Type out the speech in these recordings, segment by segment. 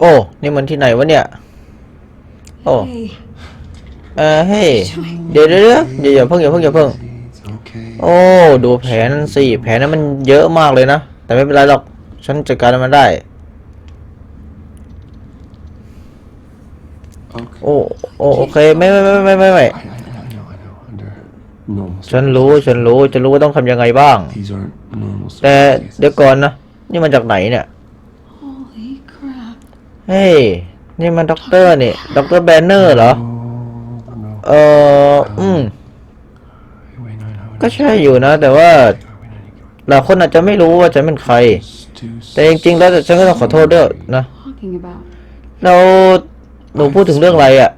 โอ้ นี่มันที่ไหนวะเนี่ย โอ้ Hey, เออเฮ้ยเดี๋ยวเดี๋ยวเดี๋ยวอย่าอย่าเพิ่งอย่าเพิ่งอย่าเพิ่ง It's okay. โอ้ ดูแผลนั่นสิ แผลนั้นมันเยอะมากเลยนะ แต่ไม่เป็นไรหรอก ฉันจัดการมันได้ Okay. โอ้ โอ้โอเค ไม่ไม่ไม่ไม่ไม่ไม่ I, I, I know, I know. Under normal ฉันรู้ ฉันรู้ ฉันรู้ว่าต้องทำยังไงบ้าง These aren't normal แต่ circumstances. เดี๋ยวก่อนนะ นี่มันจากไหนเนี่ย holy crap. เฮ้ย นี่มันด็อกเตอร์นี่ด็อกเตอร์แบนเนอร์เหรอ Oh, no. เอออืม Wait, no, no, ก็ใช่อยู่นะ แต่ว่า Wait, no, no, หลายคนอาจจะไม่รู้ว่าฉันเป็นใคร It's too แต่จริงๆ แล้วฉันก็ต้องขอโทษด้วยนะ Talking about. แล้วหนูพูดถึงเรื่องอะไรอะ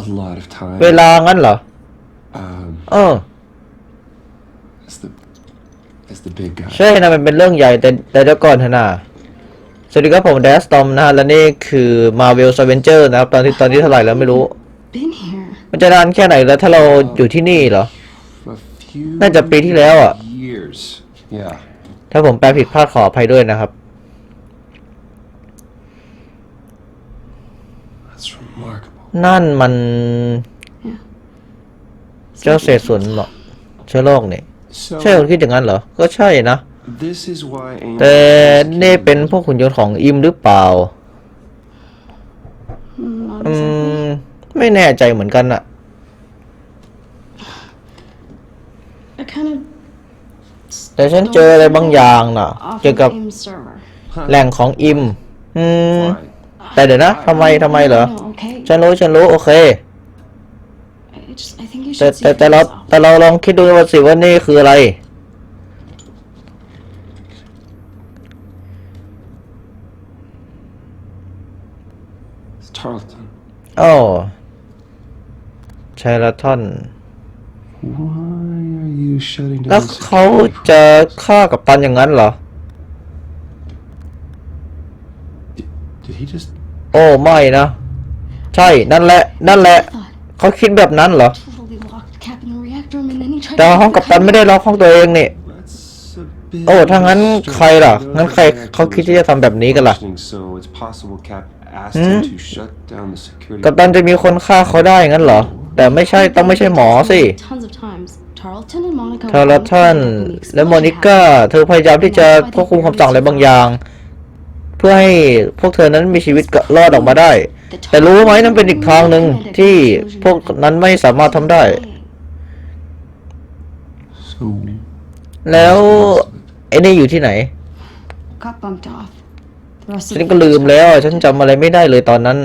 A lot of time. เวลางั้นเหรอ Um, เออ as the as the big guy. ใช่นะมันเป็นเรื่องใหญ่แต่แต่เดี๋ยวก่อนเถอะนะ สวัสดีครับผมแดสตอมนะฮะและนี่คือ Marvel Avenger นะครับ ตอนที่ตอนที่เท่าไหร่แล้วไม่รู้ Been here. มันจะนานแค่ไหนแล้วถ้าเราอยู่ที่นี่เหรอ A few น่าจะปีที่แล้วอะ years. Yeah. ถ้าผมแปลผิดพลาดขออภัยด้วยนะครับ That's remarkable. นั่นมันเจ้าเศษส่วนเหรอเชื้อโรคนี่ So ใช่คุณคิดอย่างนั้นเหรอ ก็ใช่นะ this is why Angel แต่ is นี่ keen เป็นพวกหุ่นยนต์ของอิมหรือเปล่า Mm, Not อื exactly. มไม่แน่ใจเหมือนกันอะ I kind of แต่ฉันเจออะไรบางอย่างน่ะ off เกี่ยวกับ of AIM's server. แหล่งของอิม อืม Why? แต่เดี๋ยวนะทำไมทำไมเหรอ No, okay. ฉันรู้ ฉันรู้ โอเค I just I think you แต่ should see แต่ for แต่เรา yourself. แต่เราลองคิดดูว่าสิว่านี่คืออะไร It's Tarleton. อ้าวชายละท่อน Why are you shutting แล้ว down เขา security จะ programs? ฆ่ากับตันอย่างนั้นเหรอ Did, did he just โอ้ไม่นะ ใช่นั่นแหละ นั่นแหละ I thought. เขาคิดแบบนั้นเหรอ Totally locked the cap in the reactor room and then he tried แต่ to ห้อง hack กับ the ตันไม่ได้ connection. ล็อกห้องตัวเองนี่ That's a bit โอ้ ถ้างั้น strange. ใครล่ะ No งั้นใคร reactor เขาคิดที่จะทำแบบนี้กันล่ะ functioning, So it's possible Cap asked Hmm? him to shut down the security. กับตันจะมีคนฆ่าเขาได้งั้นเหรอ แต่ไม่ใช่ต้องไม่ใช่หมอสิ Tons of times. Tarleton and Monica ทาราทันและโมนิก้าเธอพยายามที่จะควบคุมคำสั่งอะไรบางอย่าง เพื่อให้พวกเธอนั้นมีชีวิตรอดออกมาได้ แต่รู้ไหมนั่นเป็นอีกทางหนึ่งที่พวกนั้นไม่สามารถทำได้ So แล้วไอ้นี่อยู่ที่ไหน Got bumped off. The rest ฉั of น the ก็ลืมแล้ว ฉันจำอะไรไม่ได้เลยตอนนั้น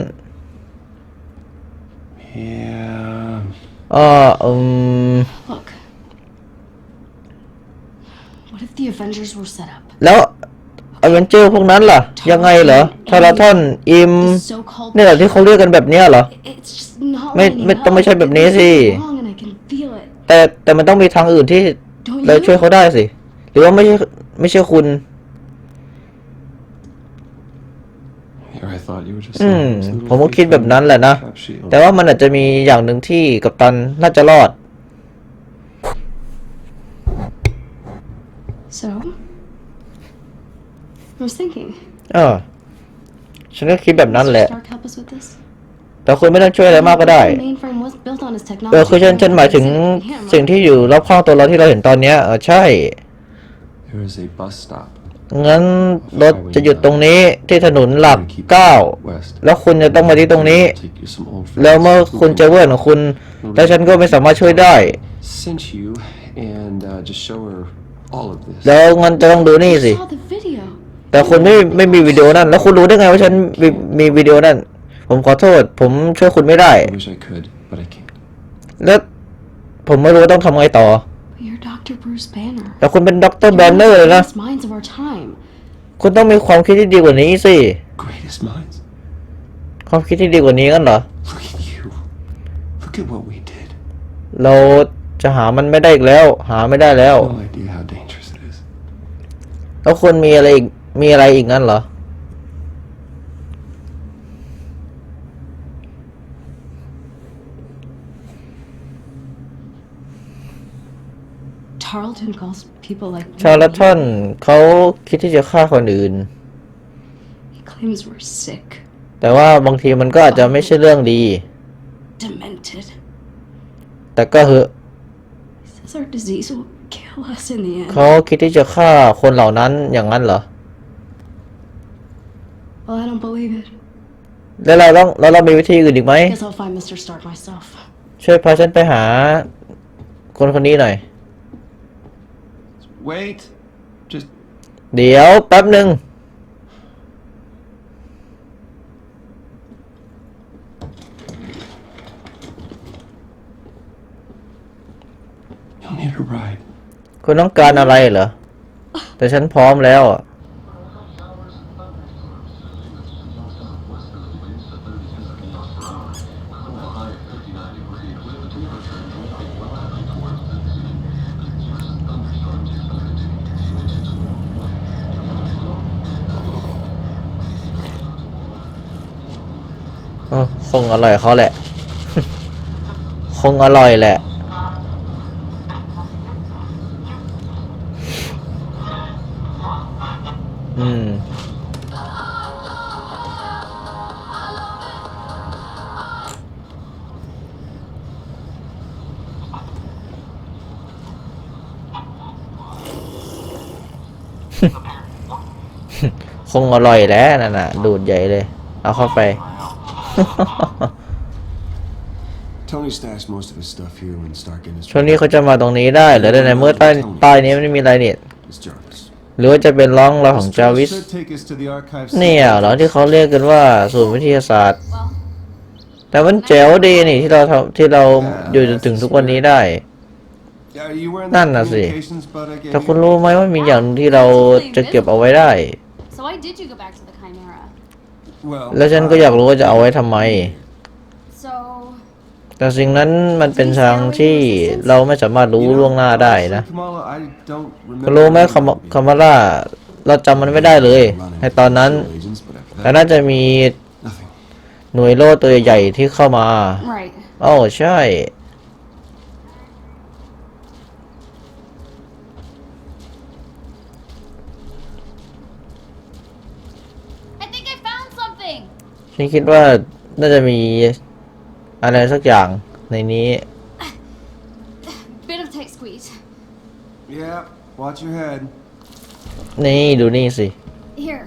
yeah. อ่าอืม Look. What if the Avengers were set up? แล้วอเวนเจอร์พวกนั้นล่ะ ยังไงเหรอทาราทอนอิม The so-called นี่แหละที่เขาเรียกกันแบบเนี้ยเหรอ It's just not ไม่ lining ไม่ต้องไม่ใช่แบบนี้ up. สิ It's wrong and I can feel it. แต่แต่มันต้องมีทางอื่นที่ Don't เรา you? ช่วยเขาได้สิ หรือว่าไม่ใช่ ไม่ใช่คุณ Here I thought you were just อืม saying those little ผมก็คิดแบบนั้นแหละนะ cap shield. แต่ว่ามันอาจจะมีอย่างหนึ่งที่กัปตันน่าจะรอด So, I was thinking. เออฉันก็คิดแบบนั้นแหละ Stark help us with this? แต่คุณไม่ต้องช่วยอะไรมากก็ได้ The mainframe was built on his เออ technology. คือฉันฉันหมายถึง Yeah, สิ่งที่อยู่รอบข้างตัวเราที่เราเห็นตอนเนี้ยเออใช่ There is a bus stop. งั้นรถจะหยุดตรงนี้ที่ถนนหลัก Gonna keep เก้า west. แล้วคุณจะต้องมาที่ตรงนี้ Take you some old แล้วเมื่อ friends คุณ who เจอเพื่อนของคุณ แล้วฉันก็ไม่สามารถช่วยได้ sent you and uh, just show her all of this. แล้วงั้นจะต้องดูนี่สิ saw the video. แต่คุณไม่ไม่มีวิดีโอนั่น แล้วคุณรู้ได้ไงว่าฉันมีมีวิดีโอนั่น ผมขอโทษ ผมช่วยคุณไม่ได้ I wish I could, but I can't. แล้วผมไม่รู้ว่าต้องทำไงต่อ But you're Dr. Bruce Banner. แต่คุณเป็นด็อกเตอร์ You're แบน one เนอ of ร์ the เลยนะ greatest minds of our time. คุณต้องมีความคิดที่ดีกว่านี้สิ Greatest minds. ความคิดที่ดีกว่านี้กันเหรอ Look at you. Look at what we did. เราจะหามันไม่ได้อีกแล้ว หาไม่ได้แล้ว No idea how dangerous it is. แล้วคุณมีอะไรอีกมีอะไรอีกงั้นเหรอ Tarleton calls people like ชาร์ลตันเขาคิดที่จะฆ่าคนอื่น He claims we're sick, แต่ว่าบางทีมันก็อาจจะไม่ใช่เรื่องดี demented. แต่ก็เหอะ He says our disease will kill us in the end. เขาคิดที่จะฆ่าคนเหล่านั้นอย่างนั้นเหรอ Well, I don't believe it. แล้วเราต้องแล้วเรามีวิธีอื่นอีกไหม Guess I'll find Mr. Stark myself. ช่วยพาฉันไปหา คนคนนี้หน่อย Wait. Just เดี๋ยวแป๊บหนึ่ง you'll need a ride. คุณต้องการอะไรเหรอ แต่ฉันพร้อมแล้วอะ คงอร่อยเขาแหละ คงอร่อยแหละอืมคงอร่อยแล้วนั่นน่ะ ดูดใหญ่เลย เอาเข้าไป Tony stashed most of his stuff here when Stark and his ช่วงนี้เขาจะมาตรงนี้ได้เหรือในเมื่อใต้ใต้นี้ไม่มีอะไรเนี่ย It's Jarvis. หรือว่าจะเป็นร่องรอยของ This จา trail วิส should take us to the archives เนี่ยเหรอที่เขาเรียกกันว่าศูนย์วิทยาศาสตร์แต่มันแจ๋วดีนี่ที่เราทำที่เราอยู่จนถึงทุกวันนี้ได้ Are you wearing นั่ that นน่ะสิ communications bud I gave แต่คุณ you? รู้ไหมว่ามีอย่างหนึ่งที่เราจะเก็บเอาไว้ได้ So why did you go back to the Chimera? Well, แล้วฉันก็อยากรู้ว่าจะเอาไว้ทำไม So แต่สิ่งนั้นมันเป็นทางที่เราไม่สามารถรู้ you know, ล่วงหน้าได้ honestly, นะ Kamala, I don't คุณ remember รู้ไหม anything คำ from คำว่าล่าเราจำมันไม่ได้เลย running ในตอนนั้น agents, but after แต่ that, น่าจะมี nothing. หน่วยโล่ตัวใหญ่ๆที่เข้ามา right. โอ้ใช่ I think I found something. ฉั นคิดว่าน่าจะมีอะไรสักอย่างในนี้ Bit of tight squeeze. Yeah, watch your head. นี่ดูนี่สิ Here.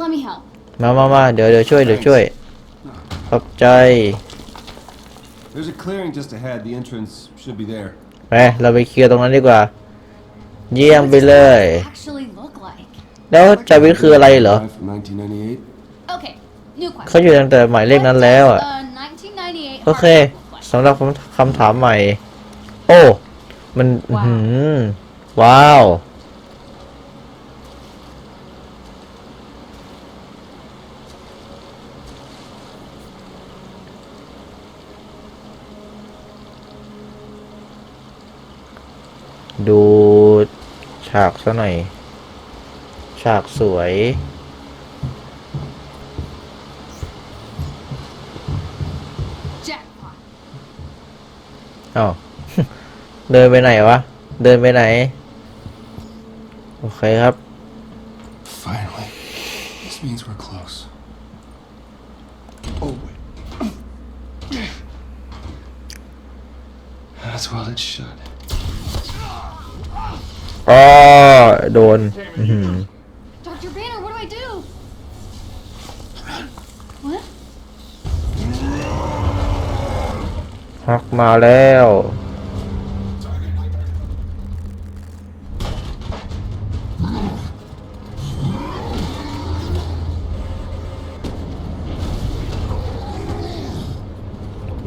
Let me help. มามามาเดี๋ยวเดี๋ยวช่วยเดี๋ยวช่วย ขอบใจ There's a clearing just ahead. The entrance should be there. ไปเราไปเคลียร์ตรงนั้นดีกว่า เยี่ยมไปเลย Actually look like. แล้วจาวิทคืออะไรเหรอ Drive from 1998. Okay. New question. เขาอยู่ตั้งแต่หมายเลขนั้นแล้วอะ What does the 1998โอเค Harvard look like? สำหรับคำคำถามใหม่ โอ้ มันอื้อหือว้าว ดูฉากซะหน่อย ฉากสวย อ้าวเดินไปไหนวะ เดินไปไหน โอเคครับ Finally. This means we're close. Oh, wait. That's well it should. อ๋อโดน อื้อหือ Dr. Banner, what do I do? What? ฮักมาแล้ว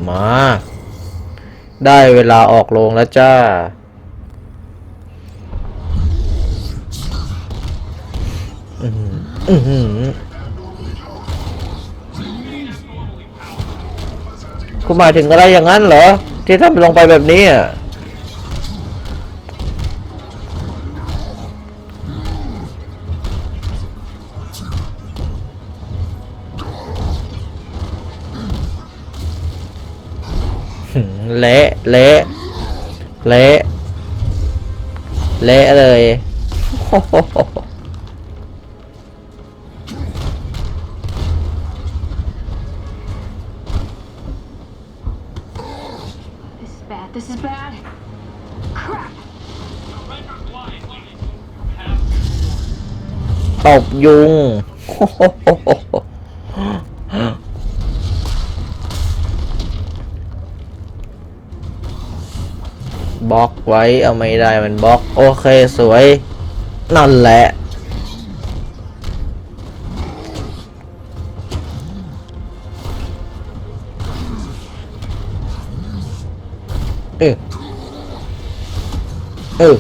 มา ได้เวลาออกโรงแล้วจ้า อือหืออื้ คุณหมายถึงอะไรอย่างนั้นเหรอ ที่ทำลงไปแบบนี้อะเละเละเละเละเลย ตบยุง บล็อกไว้เอาไม่ได้มันบล็อก โอเคสวย นั่นแหละเออเออ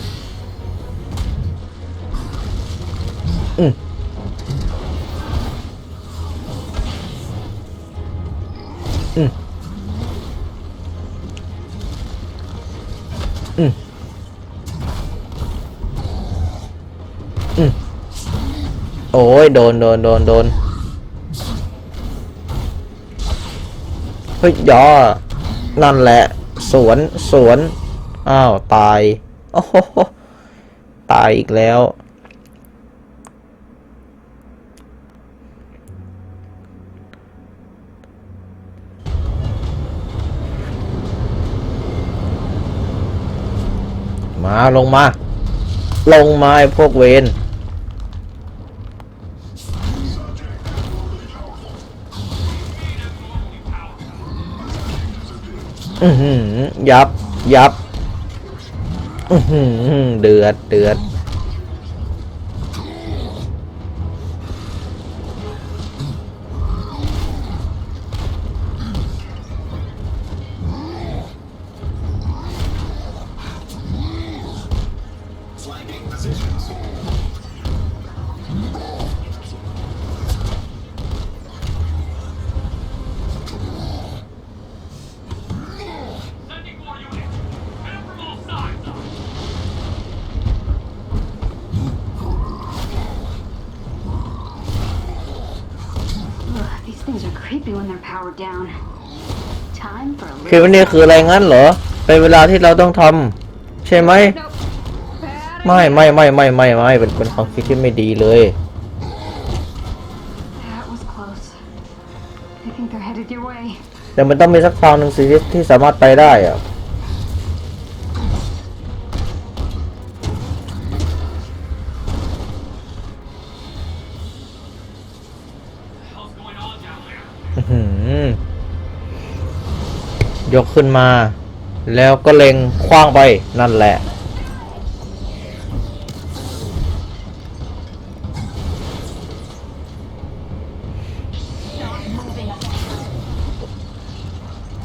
โดนโดนโดนโดนเฮ้ยยอนั่นแหละ สวนสวน อ้าว ตาย โอ้โห ตายอีกแล้ว มาลงมา ลงมาไอ้พวกเวน อือหือยับ ยับ อือหือเดือด เดือด Sending คิดว่านี่คืออะไรงั้นเหรอ เป็นเวลาที่เราต้องทำใช่ไหม ไม่ไม่ไม่ไม่ไม่ไม่เป็นเป็นความคิดที่ไม่ดีเลย That was close. I think they're headed your way. แต่มันต้องมีสักทางหนึ่งสิที่ที่สามารถไปได้อะ ยกขึ้นมา แล้วก็เล็งคว้างไปนั่นแหละ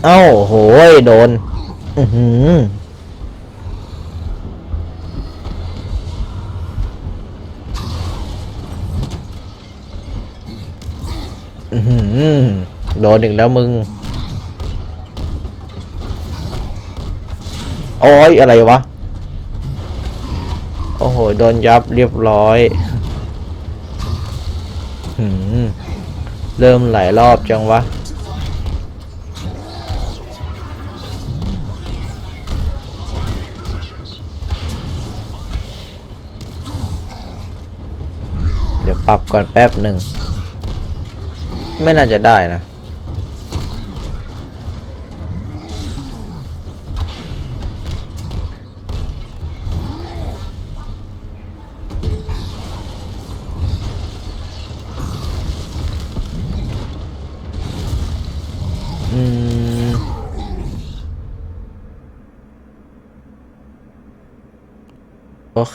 เอ้าโหยโดน อือหืออือหือ โดนอีกแล้วมึง โอ้ยอะไรวะ โอ้โห โดนยับเรียบร้อยหืมเริ่มหลายรอบจังวะเดี๋ยวปรับก่อนแป๊บหนึ่ง ไม่น่าจะได้นะ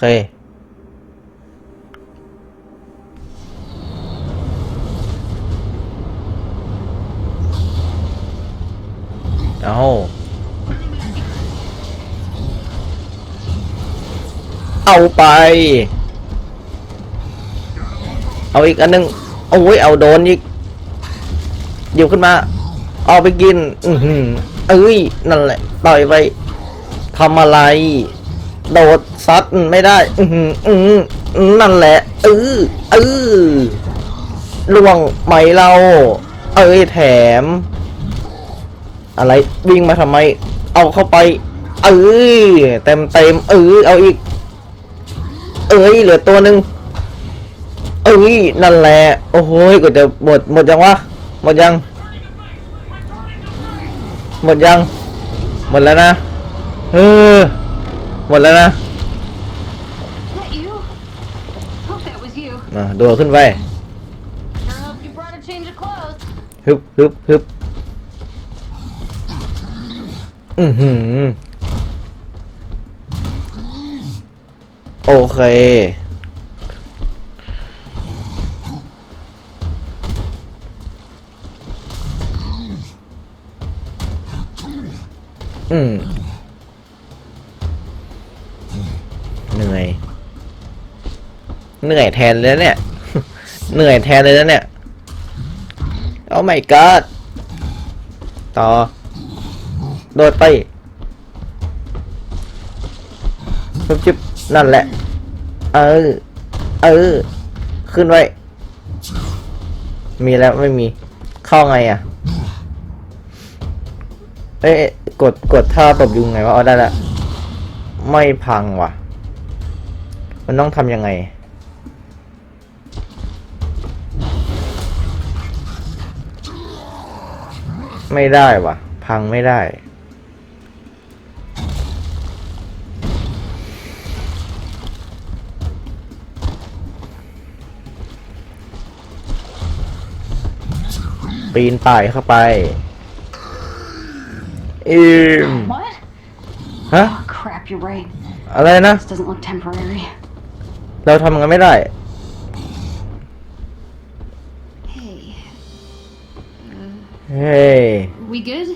เคเอาเอาไป เอาอีกอันหนึงโอ้ยเอาโดนอีกหยิบขึ้นมา เอาไปกิน อือหือเอ้ย นั่นแหละ ต่อยไปทำอะไร โดดซัดไม่ได้ อือหืออือนั่นแหละเออเออล่วงไหมเรา เอ้ยแถม อะไรวิ่งมาทำไม เอาเข้าไป เอ้ยเต็มเต็มเออเอาอีก เอ้ยเหลือตัวหนึ่งเอ้ยนั่นแหละโอ้โหก็จะหมดหมดยังวะหมดยัง หมดยัง หมดแล้วนะเออ หมดแล้วนะ That you? Oh that was you. มาโดดขึ้นไป Sure hope you brought a change of clothes. ฮึบฮึบฮึบอือหือโอเค อืม เหนื่อยแทนเลยเนี่ย เหนื่อยแทนเลยนะเนี่ยโอ้ my god ต่อ โดดไปจุบจิบนั่นแหละ เออ เออ ขึ้นไว้ มีแล้วไม่มี เข้าไงอะ เอ้ยกดกดท่าตบยุงไงวะเอาได้ละ ไม่พังว่ะ มันต้องทำยังไง ไม่ได้ว่ะพังไม่ได้ ปีนป่ายเข้าไปอืม What? ฮะ Oh, crap, you're right. อะไรนะ This doesn't look temporary. เราทำกันไม่ได้ เฮ้ย we good?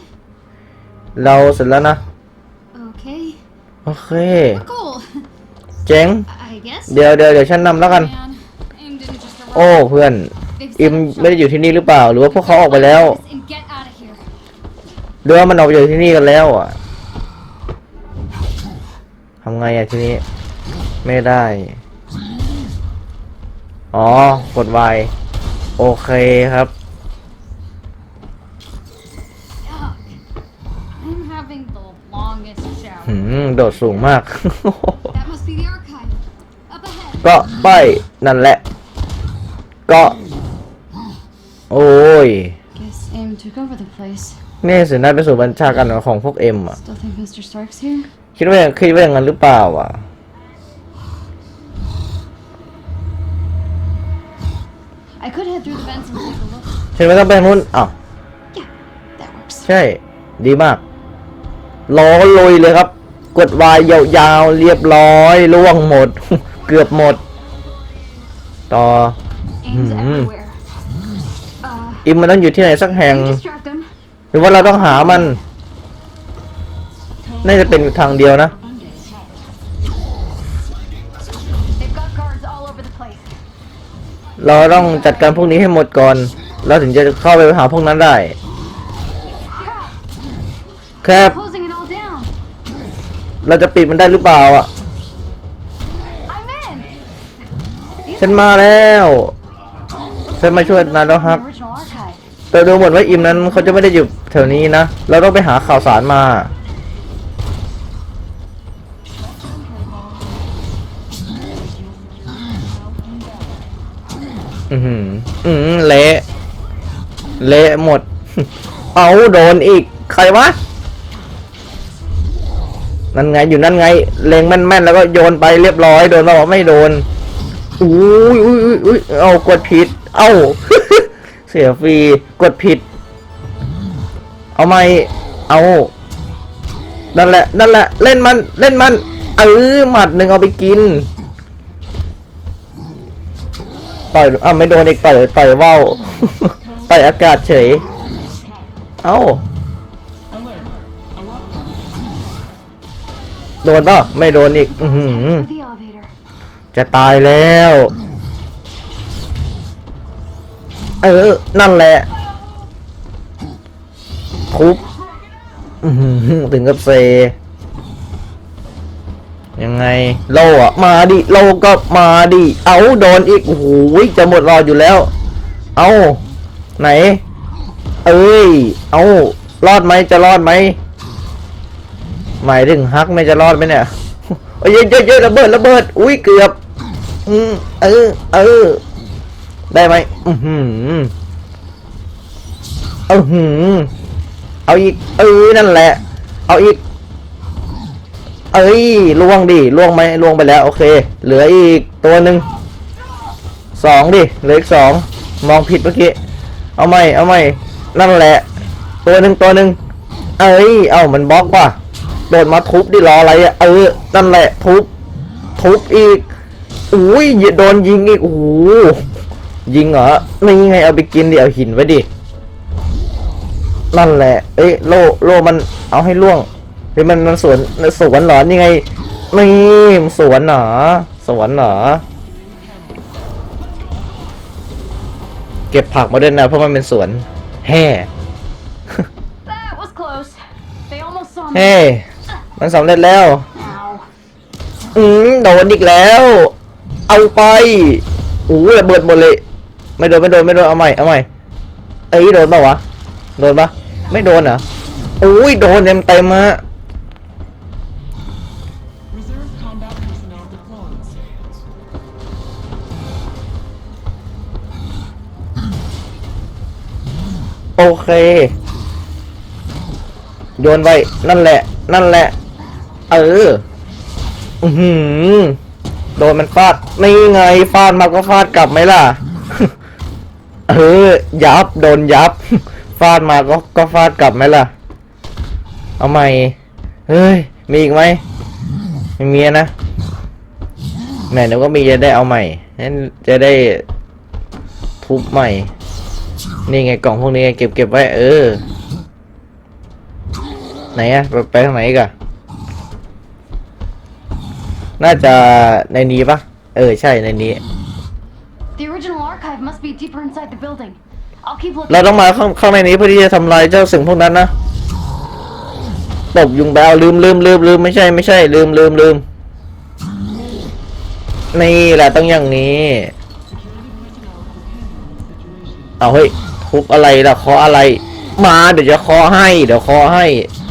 เราเสร็จแล้วนะ Okay. โอเค Cool. เจ๋ง I guess. เดี๋ยวเดี๋ยวเดี๋ยวฉันนำแล้วกัน Man, Im didn't just arrive. โอ้เพื่อน They've อิม set up ไม่ได้อยู่ที่นี่หรือเปล่า หรือว่าพวกเขาออกไปแล้ว And get out of here. หรือว่ามันออกไปอยู่ที่นี่กันแล้วอะทำไงอะทีนี้ ไม่ได้ อ๋อกด Y โอเคครับ โดดสูงมาก That must be the archive. Up ahead. ก็ไปนั่นแหละ ก็ โอ้ย Guess Aim took over the place. นี่สิน่าเป็นส่วนบัญชาการของพวกเอ็มอะ Still think Mr. Stark's here? คิดว่าคิดว่าอย่างนั้นหรือเปล่าอะ I could head through the vents and take a look. ฉันไม่ต้องไปทางนู้นอ้าว Yeah, that works. ใช่ ดีมากล้อลุยเลยครับ กดวายยาวๆเรียบร้อย ล่วงหมด เกือบหมด ต่อ Aim's Mhm. everywhere. Uh, อิมมันต้องอยู่ที่ไหนสักแห่ง you distract them. หรือว่าเราต้องหามัน น่าจะเป็นทางเดียวนะ They've got guards all over the place. เราต้องจัดการพวกนี้ให้หมดก่อนแล้วถึงจะเข้าไปหาพวกนั้นได้แคบ เราจะปิดมันได้หรือเปล่าอะ I'm in. ฉันมาแล้ว ฉันมาช่วยนายแล้วครับ Original archive. แต่ดูเหมือนว่าอิมนั้นเขาจะไม่ได้อยู่แถวนี้นะ เราต้องไปหาข่าวสารมา อือหืออือหือเละ เละหมด เอาโดนอีก ใครวะ นั่นไงอยู่นั่นไงเล็งแม่นๆแล้วก็โยนไปเรียบร้อยโดนเราบอกไม่โดนอุ้ยอุ้ยอุ้ยเอากดผิด เอ้า เสียฟรีกดผิด เอาไม่เอานั่นแหละนั่นแหละเล่นมันเล่นมันเออหมัดหนึ่งเอาไปกินต่อยอ้าไม่โดนอีกต่อยต่อยว่าวต่อยอากาศเฉย เอ้า โดนป่ะไม่โดนอีก อืจะตายแล้ว เออ นั่นแหละทุบถึงกับเซ ยังไง โลอะ มาดิ โลก็มาดิ เอาโดนอีก โอ้โห จะหมดรออยู่แล้ว เอาไหน เอ้ย เอารอดไหมจะรอดไหม หมายถึงฮักไม่จะรอดไหมเนี่ยโอ้ยเยอะเยอะระเบิดระเบิด อุ้ยเกือบ อืมเออ เออ ได้ไหมอือหือเอาหือเอาอีก เออนั่นแหละ เอาอีก เอ้ยล่วงดิล่วงไหมล่วงไปแล้ว โอเค เหลืออีกตัวหนึ่งสองดิเหลืออีกสองมองผิดเมื่อกี้เอาใหม่เอาใหม่นั่นแหละ ตัวหนึ่งตัวหนึ่งเอ้ย เอ้ามันบล็อกว่ะ โดดมาทุบดิรออะไรอะเออนั่นแหละทุบทุบอีกอุ้ยโดนยิงอีกโอ้โหยิงเหรอนี่ไงเอาไปกินดิเอาหินไว้ดินั่นแหละ เอ้ยโลโลมันเอาให้ล่วงเฮ้ยมันมันสวนสวนเหรอนี่ไงนี่มันสวนเหรอสวนเหรอเก็บผักมาด้วยนะเพราะมันเป็นสวนแฮ่ That was close. They almost saw me. เฮ้ มันสำเร็จแล้ว Ow. อืมโดนอีกแล้ว เอาไปอู้ระเบิดหมดเลย ไม่โดนไม่โดนไม่โดนเอาใหม่เอาใหม่เอ้ยโดนปะวะ โดนปะไม่โดนเหรออุ้ยโดนเต็มเต็มๆฮะ Reserve combat personnel deployed. โอเค โยนไว้ นั่นแหละ นั่นแหละ เออ อือหือ โดนมันฟาดนี่ไงฟาดมาก็ฟาดกลับไหมล่ะ เออ ยับ โดนยับ ฟาดมาก็ก็ฟาดกลับไหมล่ะ เอาใหม่ เฮ้ย มีอีกไหมไม่มีนะแหมเดี๋ยวก็มีจะได้เอาใหม่งั้นจะได้ทุบใหม่ นี่ไงกล่องพวกนี้เก็บเก็บไว้ เออ ไหนอะไปไปทางไหนกอะ น่าจะในนี้ปะเออใช่ในนี้ The original archive must be deeper inside the building. I'll keep looking. เราต้องมาข้างข้างในนี้เพื่อที่จะทำลายเจ้าสิ่งพวกนั้นนะตบยุงแบวลืมลืมลืมลืมไม่ใช่ไม่ใช่ ลืมลืมลืมนี่แหละต้องอย่างนี้เอาเฮ้ยทุบอะไรล่ะเคาะอะไร มาเดี๋ยวจะเคาะให้ เดี๋ยวเคาะให้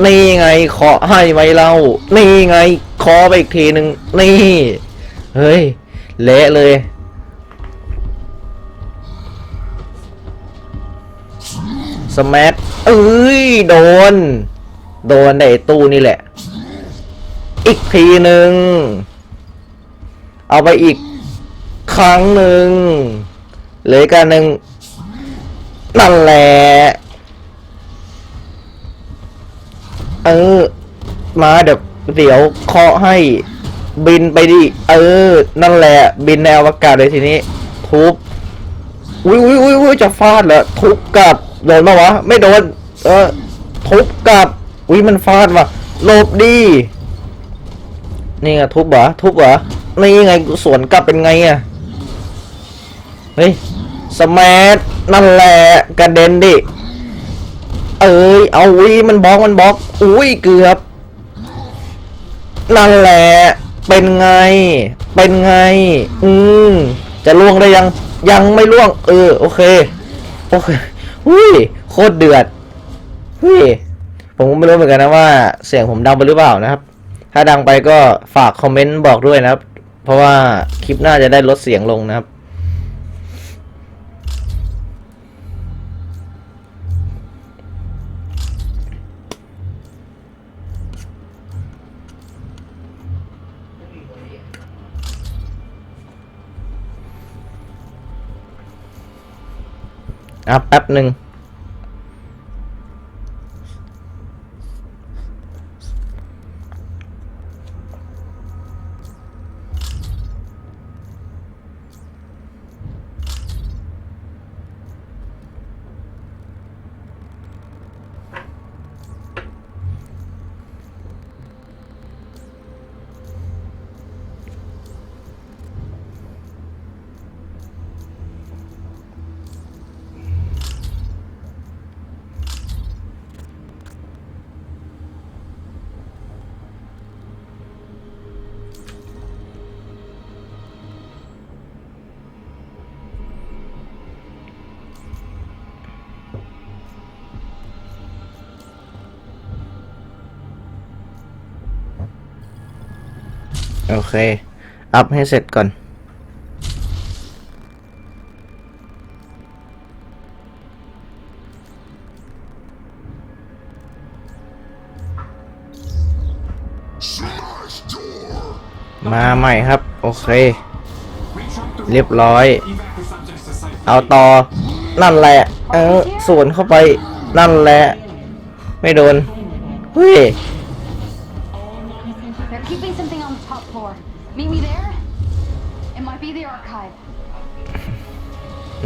นี่ไงเคาะให้ไหมเรา นี่ไงเคาะไปอีกทีหนึ่งนี่ เฮ้ย เละเลย สมัเอ้ย โดน โดนในตู้นี่แหละ อีกทีหนึ่ง เอาไปอีกครั้งหนึ่งเหลยกันหนึ่งนั่นแหละเออ มาเดี๋ยว เดี๋ยวเคาะให้บินไปดิ เออ นั่นแหละ บินในอวกาศเลยทีนี้ ทุบอุ้ยอุ้ยอุ้ยอุ้ยจะฟาดเหรอทุบกลับโดนปะวะ ไม่โดน เออ ทุบกลับอุ้ยมันฟาดว่ะหลบดีนี่ไงทุบเหรอทุบเหรอนี่ไงสวนกลับเป็นไงอะเฮ้ยสมาร์ทนั่นแหละกระเด็นดิ เอ้ยเอาอุ้ยมันบล็อกมันบล็อกอุ้ยเกือบ นั่นแหละ เป็นไง เป็นไง อืม จะล่วงได้ยัง ยังไม่ล่วง เออ โอเค โอเค อุ้ย โคตรเดือดอุ้ย ผมก็ไม่รู้เหมือนกันนะว่า เสียงผมดังไปหรือเปล่านะครับ ถ้าดังไปก็ฝากคอมเมนต์บอกด้วยนะครับ เพราะว่าคลิปหน้าจะได้ลดเสียงลงนะครับ อะแป๊บหนึ่ง โอเค อัพให้เสร็จก่อน มาใหม่ครับ โอเค เรียบร้อย เอาต่อ นั่นแหละ เออสวนเข้าไป นั่นแหละ ไม่โดน เฮ้ย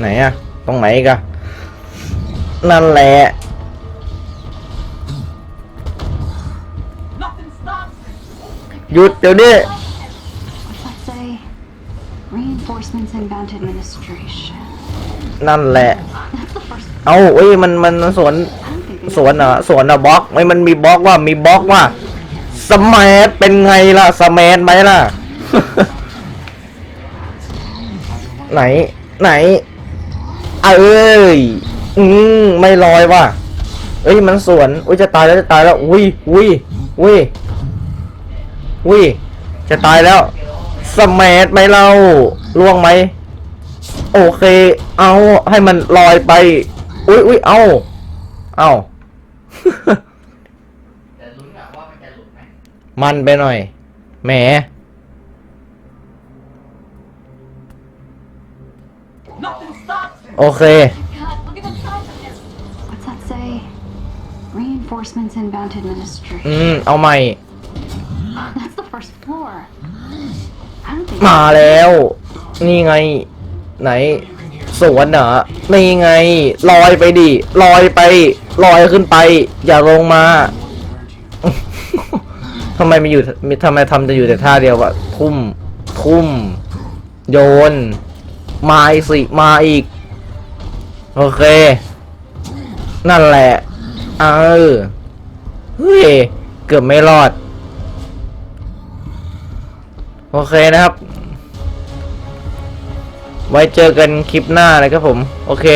ไหนอะตรงไหนอีกันนั่นแหละหยุดเดี๋ยวนี้ What's that say? Reinforcements inbound to administration. นั่นแหละ That's the first. เอาเอ้ย มัน มันสวน I don't think they สวนเหรอสวนเหรอบล็อกไม่มันมีบล็อกว่า มีบล็อกว่า สมัทเป็นไงล่ะ สมัทไหมล่ะ ไหน ไหน เอ้ย อืมไม่ลอยว่ะ เอ้ยมันสวน อุ้ยจะตายแล้วจะตายแล้ว อุ้ยอุ้ยอุ้ยอุ้ยจะตายแล้ว สมัทไหมเราล่วงไหม โอเค เอาให้มันลอยไป อุ้ยอุ้ยเอาเอามันไปหน่อย แหม โอเค God, look at the size of this. What's that say? Reinforcements inbound to administration. อืม เอาใหม่ That's the first floor. I don't think. มาแล้ว นี่ไง ไหน สวนเหรอนี่ไง ลอยไปดิ ลอยไป ลอยขึ้นไป อย่าลงมา ทำไมมันอยู่มีทำไมทำจะอยู่แต่ท่าเดียวอะทุ่ม ทุ่ม โยน มาอีกสิมาอีก โอเค นั่นแหละเออเฮ้ยเกือบไม่รอด โอเคนะครับ ไว้เจอกันคลิปหน้านะครับผม โอเค